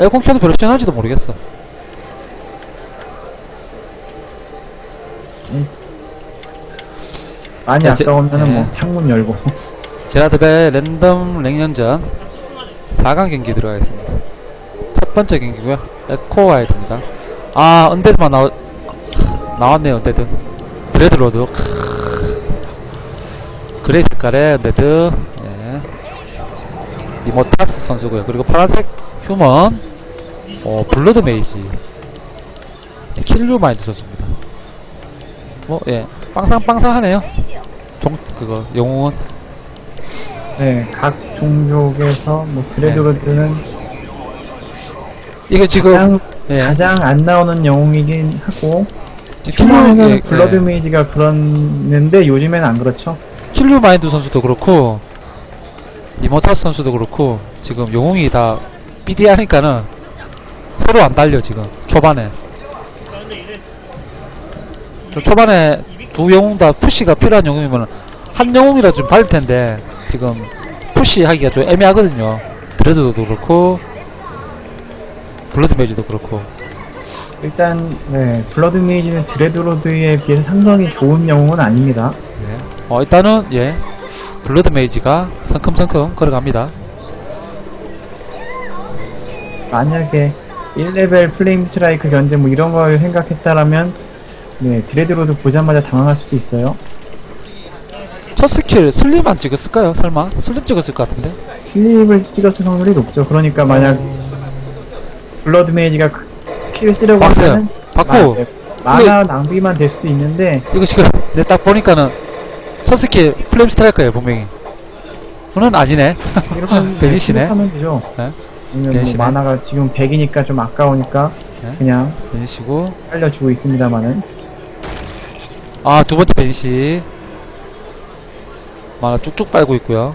에어컨 켜도 별로 시원할지도 모르겠어. 야, 제- 아까우면은 예. 뭐 창문 열고 제라드의 랜덤 랭년전 4강 경기 들어가겠습니다. 첫 번째 경기고요. 에코와이드입니다. 아, 언데드만 나오, 나왔네요, 언데드. 드레드로드. 크으. 그레이 색깔의 언데드. 예. 리모타스 선수고요. 그리고 파란색 휴먼. 어, 블러드 메이지. 예, 킬류 마인드 선수입니다. 뭐, 예. 빵상빵상하네요. 종, 그거, 영웅은. 네, 각 종족에서 뭐 드레드로드는 이게 지금, 가장, 예. 가장 안 나오는 영웅이긴 하고 킬류, 킬러는 예, 블러드 예. 메이지가 그렇는데 요즘에는 안 그렇죠 킬류 마인드 선수도 그렇고 이모타스 선수도 그렇고 지금 영웅이 다 BD 하니까는 서로 안 달려 지금. 초반에. 좀 초반에 두 영웅 다 푸시가 필요한 영웅이면 한 영웅이라 좀 달릴 텐데 지금 푸시 하기가 좀 애매하거든요. 드레드도 그렇고 블러드 메이지도 그렇고. 일단 네, 블러드 메이지는 드레드로드에 비해서 상당히 좋은 영웅은 아닙니다. 네. 어 일단은 예. 블러드 메이지가 성큼성큼 걸어갑니다. 만약에 1레벨 플레임 스트라이크 견제 뭐 이런 걸 생각했다라면 네, 드레드로드 보자마자 당황할 수도 있어요 첫 스킬 슬림 안 찍었을까요? 설마? 슬림 찍었을 것 같은데? 슬립을 찍었을 확률이 높죠 그러니까 만약 블러드 메이지가 그 스킬을 쓰려고 봤어요. 하면 만화 낭비만 될 수도 있는데 이거 지금 내 딱 보니까는 첫 스킬 플레임 스트라이커예요 분명히 그는 아니네 이렇게 베니시네. 하면 되죠. 네. 아니면 뭐 베니시네. 만화가 지금 100이니까 좀 아까우니까 네. 그냥 베니시고. 살려주고 있습니다만은. 아 두 번째 베니시. 만화 쭉쭉 빨고 있고요.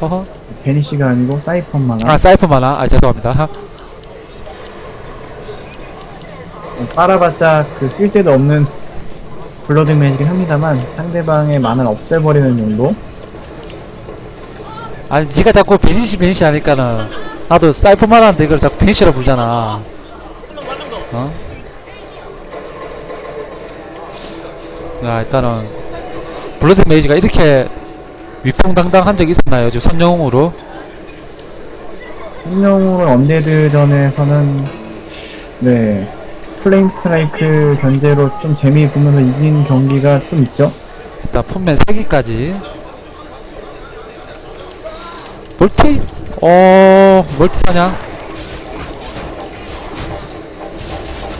허허. 베니시가 아니고 사이펀 만화. 아 사이퍼 만화. 아 죄송합니다. 빨아봤자 그 쓸데도 없는 블러드 매직이긴 합니다만 상대방의 만화를 없애버리는 정도. 아니 니가 자꾸 베니시 베니시 하니까는 나도 사이퍼 만화인데 이걸 자꾸 베니시라 부르잖아 어? 야 일단은 블러드 메이지가 이렇게 위풍당당 한 적이 있었나요? 지금 선영웅으로 한영으로 언데드 전에서는 네 플레임 스트라이크 견제로 좀 재미 보면서 이긴 경기가 좀 있죠 일단 품맨 3기까지 멀티? 어... 멀티 사냐?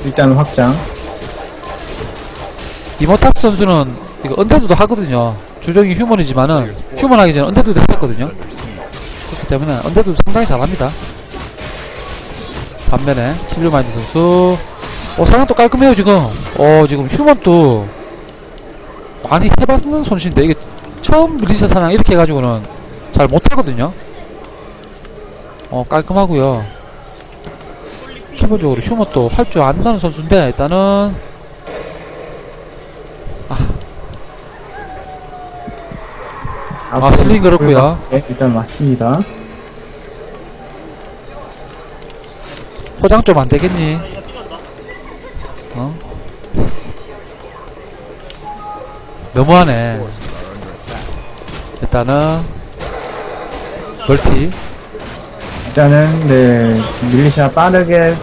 일단 확장. 이모타스 선수는 이거 언데드도 하거든요. 주종이 휴먼이지만은 휴먼 하기 전에 언데드도 했었거든요. 그렇기 때문에 언데드도 상당히 잘합니다. 반면에 킬류마인드 선수. 어 사냥도 깔끔해요 지금. 어 지금 휴먼도 많이 해봤는 손실인데 이게 처음 리셋 사냥 이렇게 해가지고는 잘 못하거든요 어 깔끔하고요 기본적으로 휴먼도 할 줄 안다는 선수인데 일단은 아, 슬링 그렇고요. 네, 일단 맞습니다 포장 좀 안 되겠니? 어? 너무하네. 일단은 멀티. 일단은 네 밀리샤 빠르게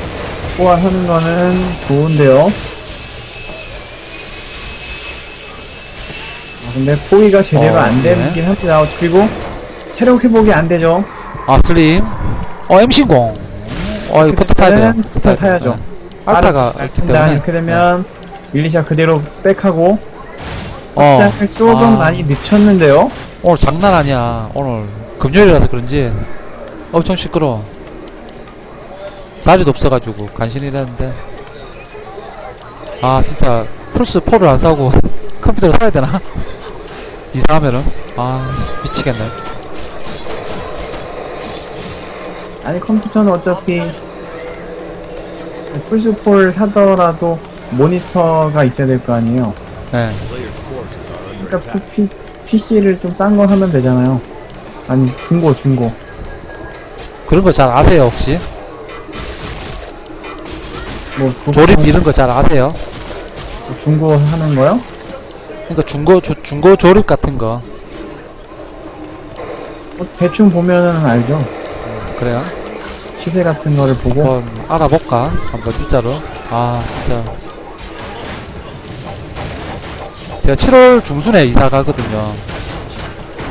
뽑아서는 거는 좋은데요. 아, 근데 포위가 제대로 어, 안 네. 되긴 합니다. 그리고 체력 회복이 안 되죠. 아 슬림. 어 MC0. 어 이거 포트 타야 돼요. 포트 타야죠. 네. 알타가 때문에. 이렇게 되면 밀리샤 그대로 백하고 어. 조금 아. 많이 늦췄는데요. 오늘 장난 아니야. 오늘 금요일이라서 그런지 엄청 시끄러. 자리도 없어가지고 간신이라는데. 아 진짜 플스 4를 안 사고 컴퓨터를 사야 되나? 이사하면은 아 미치겠네. 아니 컴퓨터는 어차피 플스4를 사더라도 모니터가 있어야 될 거 아니에요. 네. 그러니까 피, PC를 좀 싼 거 하면 되잖아요. 아니 중고 중고. 그런 거 잘 아세요 혹시? 뭐 조- 조립 이런 거 잘 아세요? 뭐 중고 하는 거요? 그러니까 중고 주, 중고 조립 같은 거 뭐 대충 보면은 알죠. 그래요? 시세 같은 거를 보고 한번 알아볼까? 한번 진짜로 아 진짜 제가 7월 중순에 이사 가거든요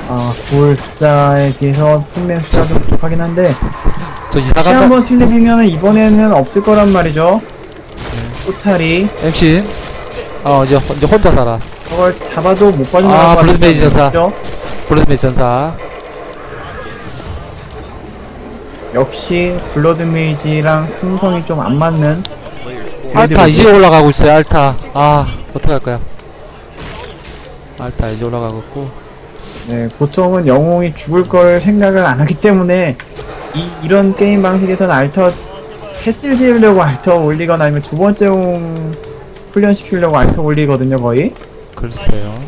아 9월 숫자에 비해서 판매 숫자도 부족하긴 한데 저 이사 다시 간다 한번 슬립이면 이번에는 없을 거란 말이죠. 꼬타리 MC 어 이제, 혼- 이제 혼자 살아 저걸 잡아도 못 빠져나갈 아, 것 같은 블루베이지 전사. 거죠? 블루드메이 전사 역시 블러드 메이지랑 흥성이 좀 안 맞는 알타. 이제 올라가고 있어요 알타 아 어떡할 거야 알타 이제 올라가고 있고 네, 보통은 영웅이 죽을 걸 생각을 안 하기 때문에 이, 이런 게임 방식에서는 알터 캐슬 지으려고 알터 올리거나 아니면 두 번째 영웅 훈련시키려고 알터 올리거든요 거의? 글쎄요.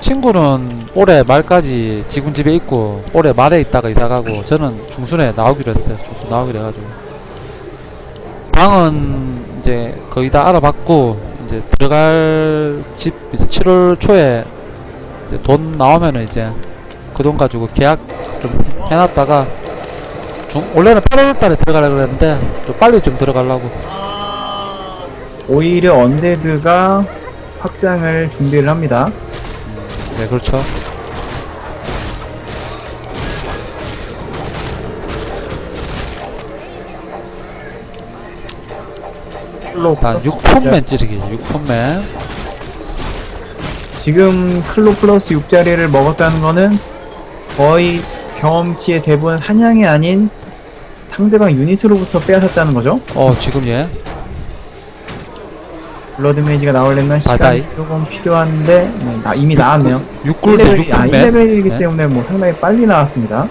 친구는 올해 말까지 지금 집에 있고 올해 말에 있다가 이사가고 저는 중순에 나오기로 했어요. 중순 나오기로 해가지고. 방은 이제 거의 다 알아봤고 이제 들어갈 집 이제 7월 초에 이제 돈 나오면은 이제 그 돈 가지고 계약 좀 해놨다가 중, 원래는 8월 달에 들어가려고 그랬는데 좀 빨리 좀 들어가려고. 오히려 언데드가 확장을 준비를 합니다. 네 그렇죠 클로 일단 플러스 6폰맨 찌르기 6폰맨 지금 클로 플러스 6자리를 먹었다는 거는 거의 경험치의 대부분 한양이 아닌 상대방 유닛으로부터 빼앗았다는 거죠 어 지금 얘 블러드 메이지가 나오려면. 시간이 조금 필요한데 네, 나, 이미 나왔네요 6골드 1레벨이, 아, 6폰맨 1레벨이기 네. 때문에 뭐 상당히 빨리 나왔습니다.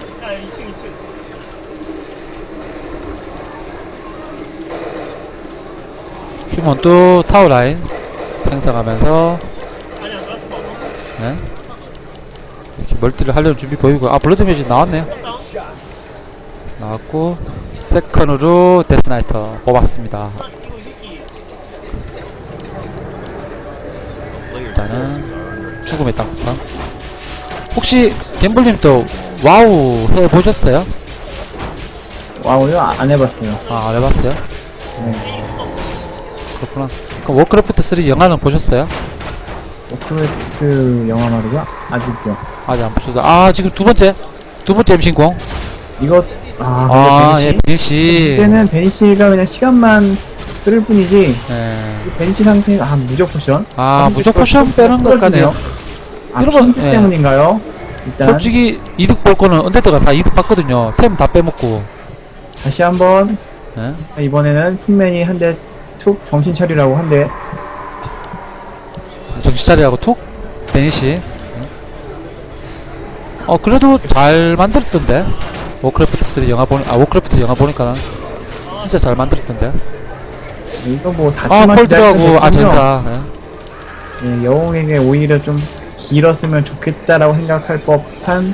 휴먼도 타워 라인 생성하면서 네. 이렇게 멀티를 하려는 준비 보이고 아 블러드 매직 나왔네요 나왔고 세컨으로 데스나이터 뽑았습니다 일단은 죽음의 땅콩 혹시 갬블님도 와우 해보셨어요? 와우요? 아, 안 해봤어요. 아 안 해봤어요? 네. 그렇구나 그럼 워크래프트 3 영화는 보셨어요? 오크레트 영화 말이죠? 아직요. 아직 안 보셨어요 아 지금 두 번째 두 번째 MC공 이거, 아, 아, 예, 베니시? 이때는 베니시가 그냥 시간만 끌을 뿐이지, 예. 이 베니시 상태가, 아, 무적 포션? 아, 무적 포션 빼는 것까네요. 아, 이런 거, 예. 때문인가요? 일단, 솔직히 이득 볼 거는 언데드가 다 이득 봤거든요. 템 다 빼먹고. 다시 한번, 예. 이번에는 품맨이 한 대, 툭, 정신 차리라고 한 대, 정신 차리하고 툭. 베니시. 예. 어, 그래도 잘 만들었던데. 워크래프트 3 영화 보니, 아, 워크래프트 영화 보니까 진짜 잘 만들었던데. 이거 뭐, 아, 4초만 폴드하고, 아, 전사. 예. 예, 영웅에게 오히려 좀 길었으면 좋겠다라고 생각할 법한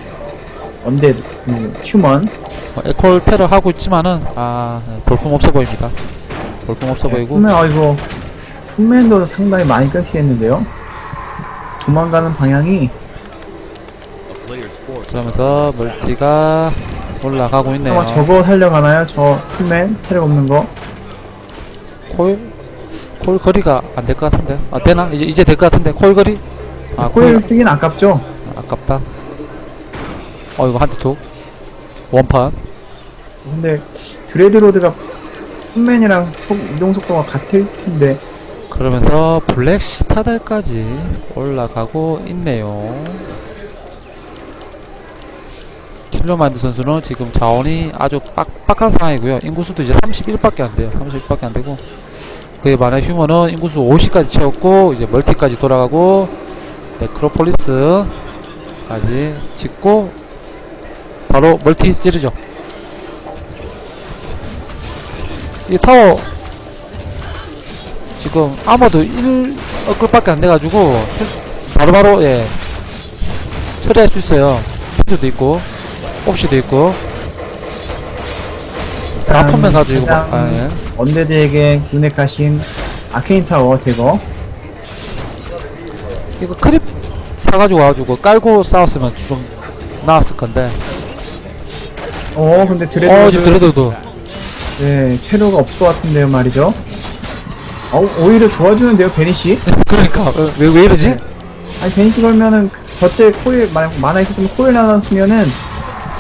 언데 음, 휴먼 어, 에콜 테러 하고 있지만은, 아, 예, 볼품 없어 보입니다. 볼품 없어 보이고. 품맨 아이고 품맨도 상당히 많이 끊기겠는데요 도망가는 방향이 그러면서 멀티가 올라가고 있네요. 아마 저거 살려가나요? 저 품맨 체력 없는 거 콜, 콜 거리가 안 될 것 같은데. 아, 되나? 이제, 이제 될 것 같은데. 콜 거리? 아, 콜, 코일 쓰긴 아깝죠? 아깝다. 어, 이거 한대 툭. 원판. 근데 드레드로드가 품맨이랑 속 이동 속도가 같을 텐데 그러면서 블랙 시타달까지 올라가고 있네요. 킬러마인드 선수는 지금 자원이 아주 빡빡한 상황이고요. 인구수도 이제 31밖에 안 돼요. 31밖에 안 되고. 그에 반해 휴머는 인구수 50까지 채웠고, 이제 멀티까지 돌아가고, 네크로폴리스까지 짓고, 바로 멀티 찌르죠. 이 타워, 지금 아마도 1 업글밖에 안 돼가지고, 바로바로, 예, 처리할 수 있어요. 필드도 있고, 옵시도 있고, 일단 아프면 가지고 막, 가장 아, 예. 언데드에게 눈에 가신 아케인 타워 제거. 이거 크립 사가지고 와가지고 깔고 싸웠으면 좀 나았을 건데. 어, 근데 드레드. 어, 지금 드레드도. 네, 퇴로가 없을 것 같은데요, 말이죠. 어, 오히려 도와주는데요, 베니시? 그러니까, 어, 왜, 왜 이러지? 네. 아니, 베니시 걸면은, 저때 코일, 만약 만화 있었으면 코일 나눴으면은,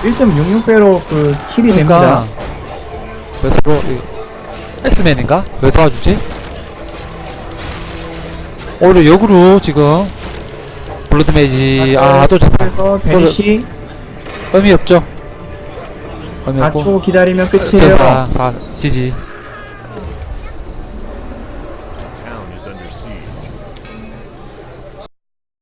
1.66배로 그, 킬이 그러니까. 됩니다. 왜 서로, 이- 엑스맨인가? 왜 도와주지? 오히려 역으로 지금, 블러드 메이지, 아, 또 졌어. 그래서 베니시, 의미 없죠? 의미 없고. 4초 기다리면 끝이에요. 전사, 사, 지지.